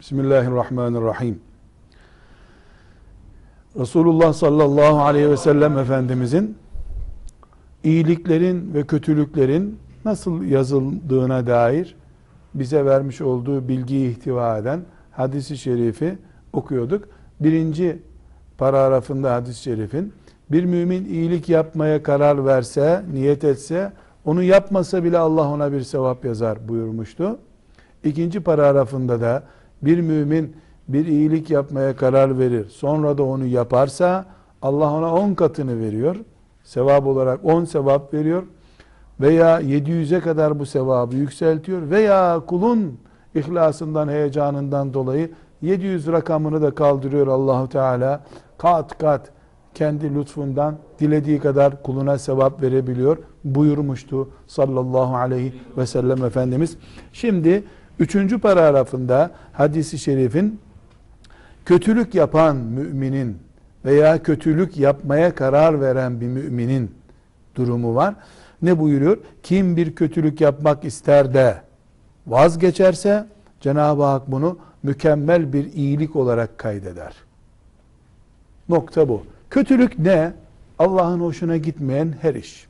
Bismillahirrahmanirrahim. Resulullah sallallahu aleyhi ve sellem Efendimizin iyiliklerin ve kötülüklerin nasıl yazıldığına dair bize vermiş olduğu bilgiyi ihtiva eden hadisi şerifi okuyorduk. Birinci paragrafında hadis-i şerifin bir mümin iyilik yapmaya karar verse, niyet etse, onu yapmasa bile Allah ona bir sevap yazar buyurmuştu. İkinci paragrafında da bir mümin bir iyilik yapmaya karar verir. Sonra da onu yaparsa Allah ona on katını veriyor. Sevap olarak on sevap veriyor. Veya 700'e kadar bu sevabı yükseltiyor. Veya kulun ihlasından, heyecanından dolayı 700 rakamını da kaldırıyor Allahu Teala. Kat kat kendi lütfundan dilediği kadar kuluna sevap verebiliyor buyurmuştu sallallahu aleyhi ve sellem Efendimiz. Şimdi üçüncü paragrafında hadisi şerifin kötülük yapan müminin veya kötülük yapmaya karar veren bir müminin durumu var. Ne buyuruyor? Kim bir kötülük yapmak ister de vazgeçerse Cenab-ı Hak bunu mükemmel bir iyilik olarak kaydeder. Nokta bu. Kötülük ne? Allah'ın hoşuna gitmeyen her iş.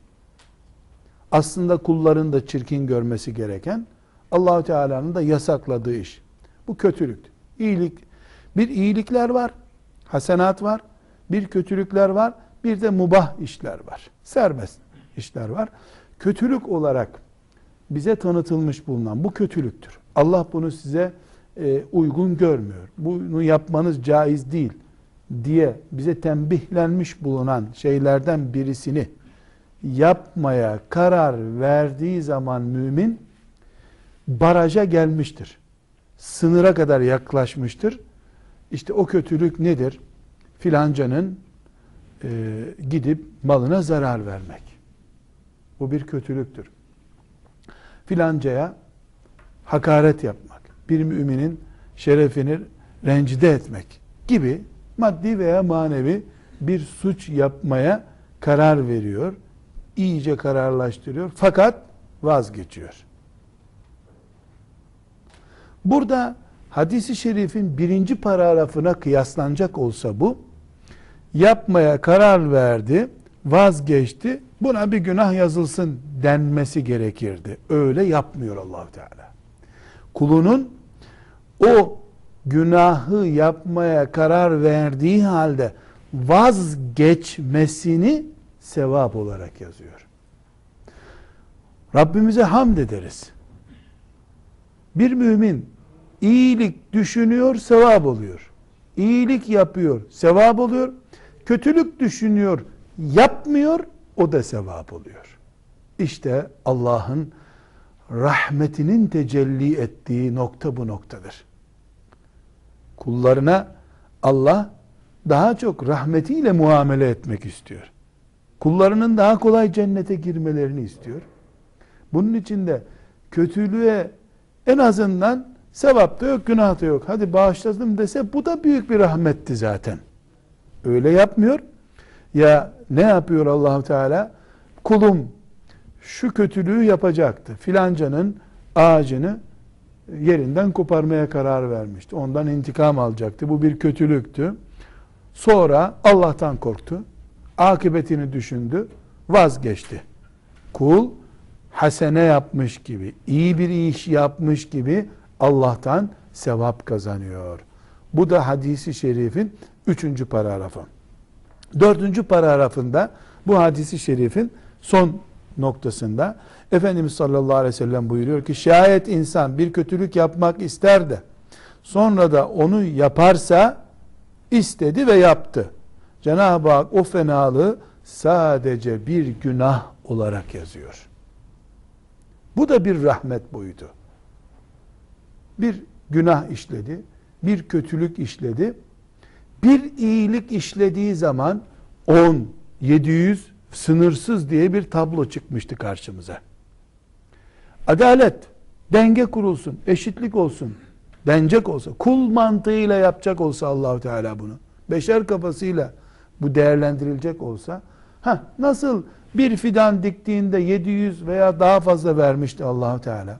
Aslında kulların da çirkin görmesi gereken Allahu Teala'nın da yasakladığı iş. Bu kötülük. İyilik. Bir iyilikler var. Hasenat var. Bir kötülükler var. Bir de mubah işler var. Serbest işler var. Kötülük olarak bize tanıtılmış bulunan bu kötülüktür. Allah bunu size e, uygun görmüyor. Bunu yapmanız caiz değil diye bize tembihlenmiş bulunan şeylerden birisini yapmaya karar verdiği zaman mümin baraja gelmiştir. Sınıra kadar yaklaşmıştır. İşte o kötülük nedir? Filancanın e, gidip malına zarar vermek. Bu bir kötülüktür. Filancaya hakaret yapmak, bir müminin şerefini rencide etmek gibi maddi veya manevi bir suç yapmaya karar veriyor. iyice kararlaştırıyor. Fakat vazgeçiyor. Burada hadisi şerifin birinci paragrafına kıyaslanacak olsa bu, yapmaya karar verdi, vazgeçti, buna bir günah yazılsın denmesi gerekirdi. Öyle yapmıyor allah Teala. Kulunun o günahı yapmaya karar verdiği halde vazgeçmesini sevap olarak yazıyor. Rabbimize hamd ederiz. Bir mümin iyilik düşünüyor, sevap oluyor. İyilik yapıyor, sevap oluyor. Kötülük düşünüyor, yapmıyor, o da sevap oluyor. İşte Allah'ın rahmetinin tecelli ettiği nokta bu noktadır. Kullarına Allah daha çok rahmetiyle muamele etmek istiyor. Kullarının daha kolay cennete girmelerini istiyor. Bunun için de kötülüğe en azından sevap da yok, günah da yok. Hadi bağışladım dese bu da büyük bir rahmetti zaten. Öyle yapmıyor. Ya ne yapıyor Allahu Teala? Kulum şu kötülüğü yapacaktı. Filancanın ağacını yerinden koparmaya karar vermişti. Ondan intikam alacaktı. Bu bir kötülüktü. Sonra Allah'tan korktu. Akıbetini düşündü. Vazgeçti. Kul hasene yapmış gibi, iyi bir iş yapmış gibi Allah'tan sevap kazanıyor. Bu da hadisi şerifin üçüncü paragrafı. Dördüncü paragrafında bu hadisi şerifin son noktasında Efendimiz sallallahu aleyhi ve sellem buyuruyor ki şayet insan bir kötülük yapmak ister de sonra da onu yaparsa istedi ve yaptı. Cenab-ı Hak o fenalığı sadece bir günah olarak yazıyor. Bu da bir rahmet boyutu. Bir günah işledi, bir kötülük işledi. Bir iyilik işlediği zaman 10, 700 sınırsız diye bir tablo çıkmıştı karşımıza. Adalet, denge kurulsun, eşitlik olsun, denecek olsa, kul mantığıyla yapacak olsa Allahu Teala bunu, beşer kafasıyla bu değerlendirilecek olsa, ha nasıl bir fidan diktiğinde 700 veya daha fazla vermişti Allahu Teala.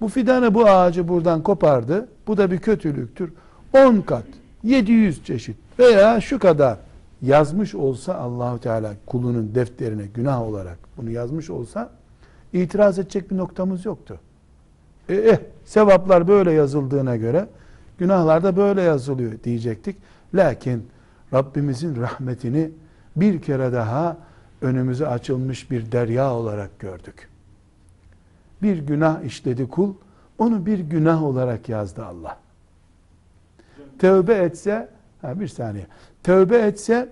Bu fidanı bu ağacı buradan kopardı. Bu da bir kötülüktür. 10 kat, 700 çeşit veya şu kadar yazmış olsa Allahu Teala kulunun defterine günah olarak bunu yazmış olsa itiraz edecek bir noktamız yoktu. E, eh, sevaplar böyle yazıldığına göre günahlar da böyle yazılıyor diyecektik. Lakin Rabbimizin rahmetini bir kere daha önümüze açılmış bir derya olarak gördük. Bir günah işledi kul, onu bir günah olarak yazdı Allah. Tövbe etse, ha bir saniye, tövbe etse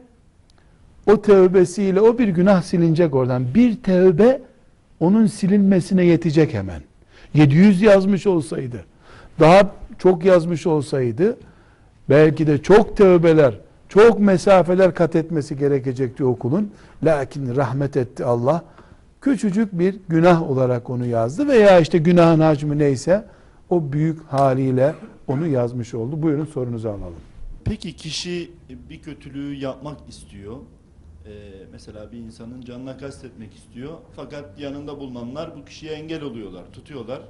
o tövbesiyle o bir günah silinecek oradan. Bir tövbe onun silinmesine yetecek hemen. 700 yazmış olsaydı, daha çok yazmış olsaydı, belki de çok tövbeler, çok mesafeler kat etmesi gerekecekti okulun. Lakin rahmet etti Allah. Küçücük bir günah olarak onu yazdı veya işte günahın hacmi neyse o büyük haliyle onu yazmış oldu. Buyurun sorunuzu alalım. Peki kişi bir kötülüğü yapmak istiyor. Ee, mesela bir insanın canına kastetmek istiyor. Fakat yanında bulunanlar bu kişiye engel oluyorlar, tutuyorlar.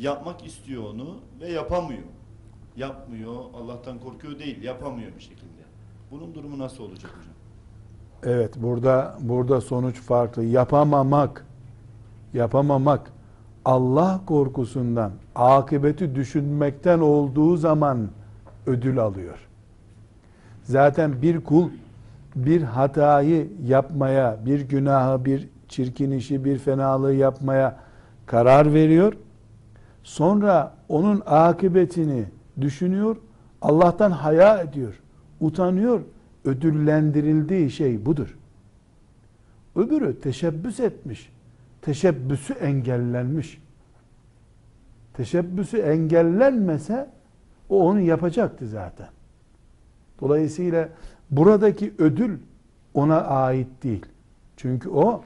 Yapmak istiyor onu ve yapamıyor. Yapmıyor, Allah'tan korkuyor değil, yapamıyor bir şekilde. Bunun durumu nasıl olacak hocam? Evet burada burada sonuç farklı. Yapamamak yapamamak Allah korkusundan akıbeti düşünmekten olduğu zaman ödül alıyor. Zaten bir kul bir hatayı yapmaya, bir günahı, bir çirkin işi, bir fenalığı yapmaya karar veriyor. Sonra onun akıbetini düşünüyor, Allah'tan haya ediyor, utanıyor. Ödüllendirildiği şey budur. Öbürü teşebbüs etmiş. Teşebbüsü engellenmiş. Teşebbüsü engellenmese o onu yapacaktı zaten. Dolayısıyla buradaki ödül ona ait değil. Çünkü o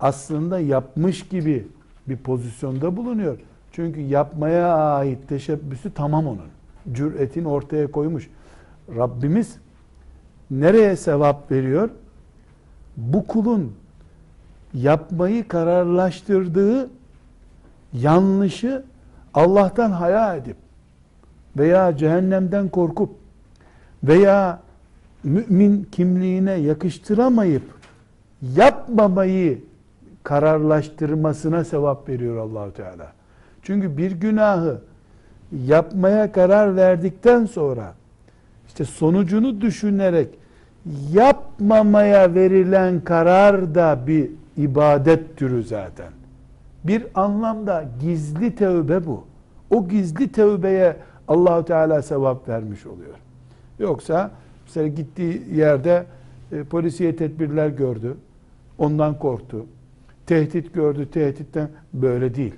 aslında yapmış gibi bir pozisyonda bulunuyor. Çünkü yapmaya ait teşebbüsü tamam onun. Cüretin ortaya koymuş. Rabbimiz nereye sevap veriyor? Bu kulun yapmayı kararlaştırdığı yanlışı Allah'tan haya edip veya cehennemden korkup veya mümin kimliğine yakıştıramayıp yapmamayı kararlaştırmasına sevap veriyor Allahu Teala. Çünkü bir günahı yapmaya karar verdikten sonra işte sonucunu düşünerek yapmamaya verilen karar da bir ibadet türü zaten. Bir anlamda gizli tövbe bu. O gizli tövbeye Allahu Teala sevap vermiş oluyor. Yoksa mesela gittiği yerde e, polisiye tedbirler gördü. Ondan korktu. Tehdit gördü, tehditten böyle değil.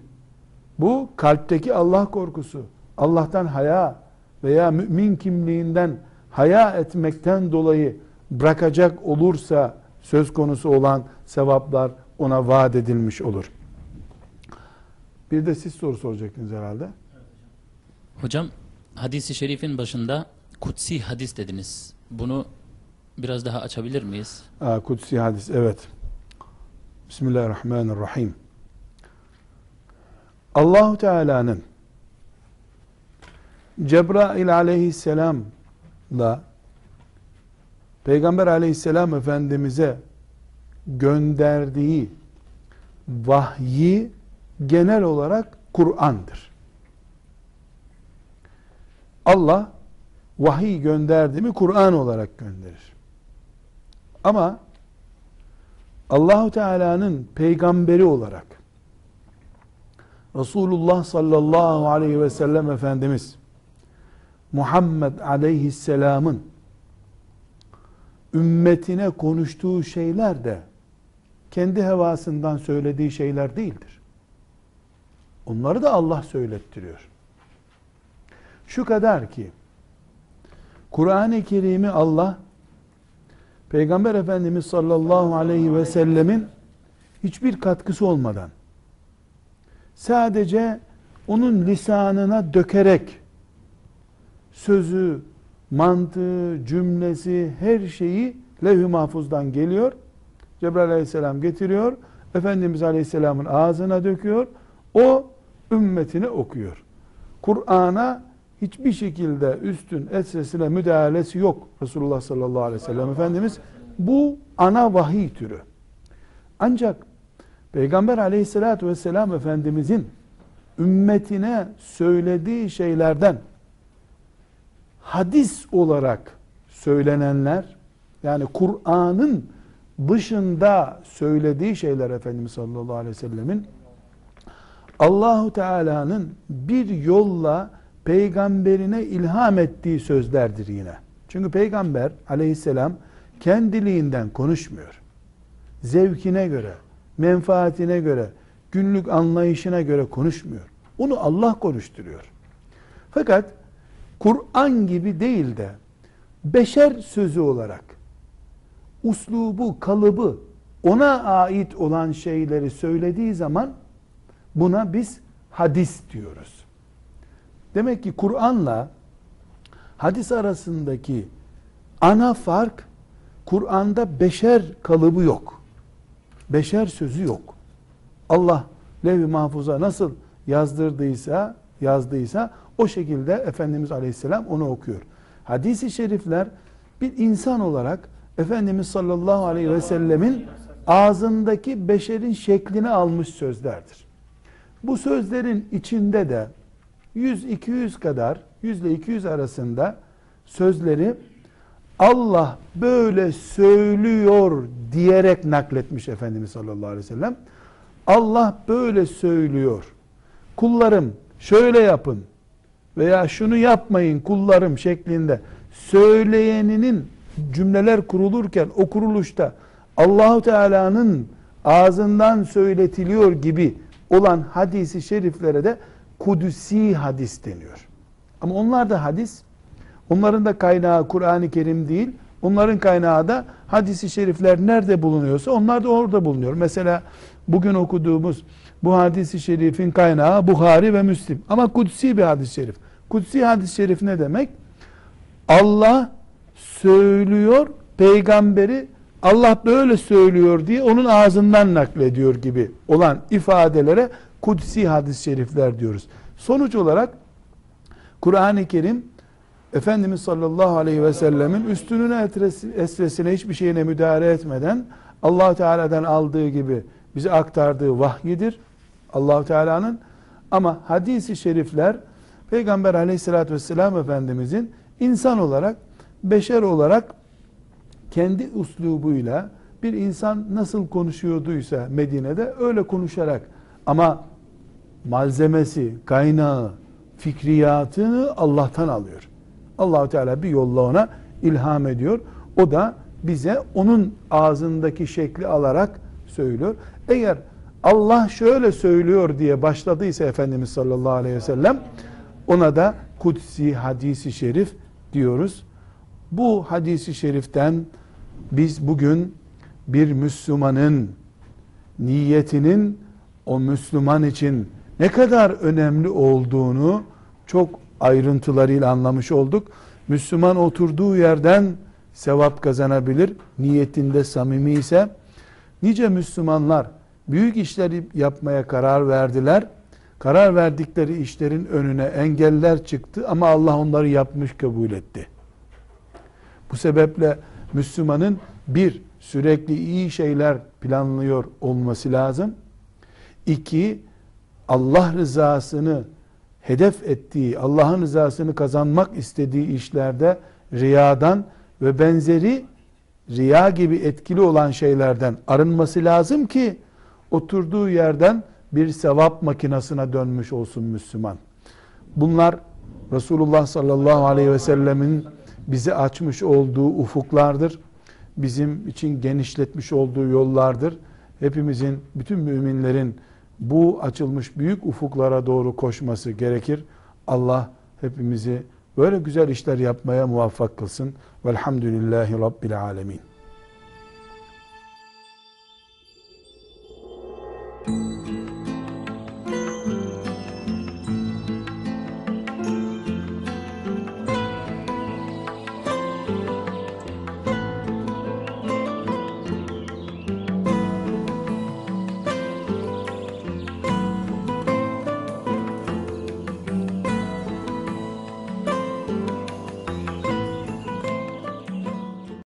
Bu kalpteki Allah korkusu, Allah'tan haya veya mümin kimliğinden haya etmekten dolayı bırakacak olursa söz konusu olan sevaplar ona vaat edilmiş olur. Bir de siz soru soracaktınız herhalde. Hocam hadisi şerifin başında kutsi hadis dediniz. Bunu biraz daha açabilir miyiz? Aa, kutsi hadis evet. Bismillahirrahmanirrahim. Allahu Teala'nın Cebrail aleyhisselamla Peygamber aleyhisselam efendimize gönderdiği vahyi genel olarak Kur'an'dır. Allah vahiy gönderdi mi Kur'an olarak gönderir. Ama Allahu Teala'nın peygamberi olarak Resulullah sallallahu aleyhi ve sellem Efendimiz Muhammed aleyhisselamın ümmetine konuştuğu şeyler de kendi hevasından söylediği şeyler değildir. Onları da Allah söylettiriyor. Şu kadar ki Kur'an-ı Kerim'i Allah Peygamber Efendimiz sallallahu aleyhi ve sellemin hiçbir katkısı olmadan sadece onun lisanına dökerek sözü, mantığı, cümlesi, her şeyi levh-i mahfuzdan geliyor. Cebrail aleyhisselam getiriyor. Efendimiz aleyhisselamın ağzına döküyor. O ümmetine okuyor. Kur'an'a hiçbir şekilde üstün esresine müdahalesi yok Resulullah sallallahu aleyhi ve sellem Efendimiz. Bu ana vahiy türü. Ancak Peygamber aleyhissalatü vesselam Efendimizin ümmetine söylediği şeylerden hadis olarak söylenenler yani Kur'an'ın dışında söylediği şeyler Efendimiz sallallahu aleyhi ve sellemin Allahu Teala'nın bir yolla peygamberine ilham ettiği sözlerdir yine. Çünkü peygamber aleyhisselam kendiliğinden konuşmuyor. Zevkine göre, menfaatine göre, günlük anlayışına göre konuşmuyor. Onu Allah konuşturuyor. Fakat Kur'an gibi değil de beşer sözü olarak uslubu, kalıbı ona ait olan şeyleri söylediği zaman buna biz hadis diyoruz. Demek ki Kur'an'la hadis arasındaki ana fark Kur'an'da beşer kalıbı yok. Beşer sözü yok. Allah levh-i mahfuza nasıl yazdırdıysa, yazdıysa o şekilde Efendimiz Aleyhisselam onu okuyor. Hadis-i şerifler bir insan olarak Efendimiz sallallahu aleyhi ve sellemin ağzındaki beşerin şeklini almış sözlerdir. Bu sözlerin içinde de 100-200 kadar, 100 ile 200 arasında sözleri Allah böyle söylüyor diyerek nakletmiş Efendimiz sallallahu aleyhi ve sellem. Allah böyle söylüyor. Kullarım şöyle yapın veya şunu yapmayın kullarım şeklinde söyleyeninin cümleler kurulurken o kuruluşta Allahu Teala'nın ağzından söyletiliyor gibi olan hadisi şeriflere de kudusi hadis deniyor. Ama onlar da hadis. Onların da kaynağı Kur'an-ı Kerim değil. Onların kaynağı da hadisi şerifler nerede bulunuyorsa onlar da orada bulunuyor. Mesela bugün okuduğumuz bu hadisi şerifin kaynağı Bukhari ve Müslim. Ama kutsi bir hadis-i şerif. Kutsi hadis-i şerif ne demek? Allah söylüyor, peygamberi Allah böyle söylüyor diye onun ağzından naklediyor gibi olan ifadelere kutsi hadis-i şerifler diyoruz. Sonuç olarak Kur'an-ı Kerim Efendimiz sallallahu aleyhi ve sellemin üstününe esresine hiçbir şeyine müdahale etmeden allah Teala'dan aldığı gibi bize aktardığı vahyidir. allah Teala'nın ama hadisi şerifler Peygamber aleyhissalatü vesselam Efendimizin insan olarak, beşer olarak kendi uslubuyla bir insan nasıl konuşuyorduysa Medine'de öyle konuşarak ama malzemesi, kaynağı, fikriyatını Allah'tan alıyor. Allahu Teala bir yolla ona ilham ediyor. O da bize onun ağzındaki şekli alarak söylüyor. Eğer Allah şöyle söylüyor diye başladıysa Efendimiz sallallahu aleyhi ve sellem ona da kutsi hadisi şerif diyoruz. Bu hadisi şeriften biz bugün bir Müslümanın niyetinin o Müslüman için ne kadar önemli olduğunu çok ayrıntılarıyla anlamış olduk. Müslüman oturduğu yerden sevap kazanabilir. Niyetinde samimi ise nice Müslümanlar büyük işleri yapmaya karar verdiler. Karar verdikleri işlerin önüne engeller çıktı ama Allah onları yapmış kabul etti. Bu sebeple Müslümanın bir sürekli iyi şeyler planlıyor olması lazım. İki Allah rızasını hedef ettiği, Allah'ın rızasını kazanmak istediği işlerde riyadan ve benzeri riya gibi etkili olan şeylerden arınması lazım ki oturduğu yerden bir sevap makinasına dönmüş olsun Müslüman. Bunlar Resulullah sallallahu aleyhi ve sellemin bize açmış olduğu ufuklardır. Bizim için genişletmiş olduğu yollardır. Hepimizin, bütün müminlerin bu açılmış büyük ufuklara doğru koşması gerekir. Allah hepimizi böyle güzel işler yapmaya muvaffak kılsın. Velhamdülillahi Rabbil Alemin.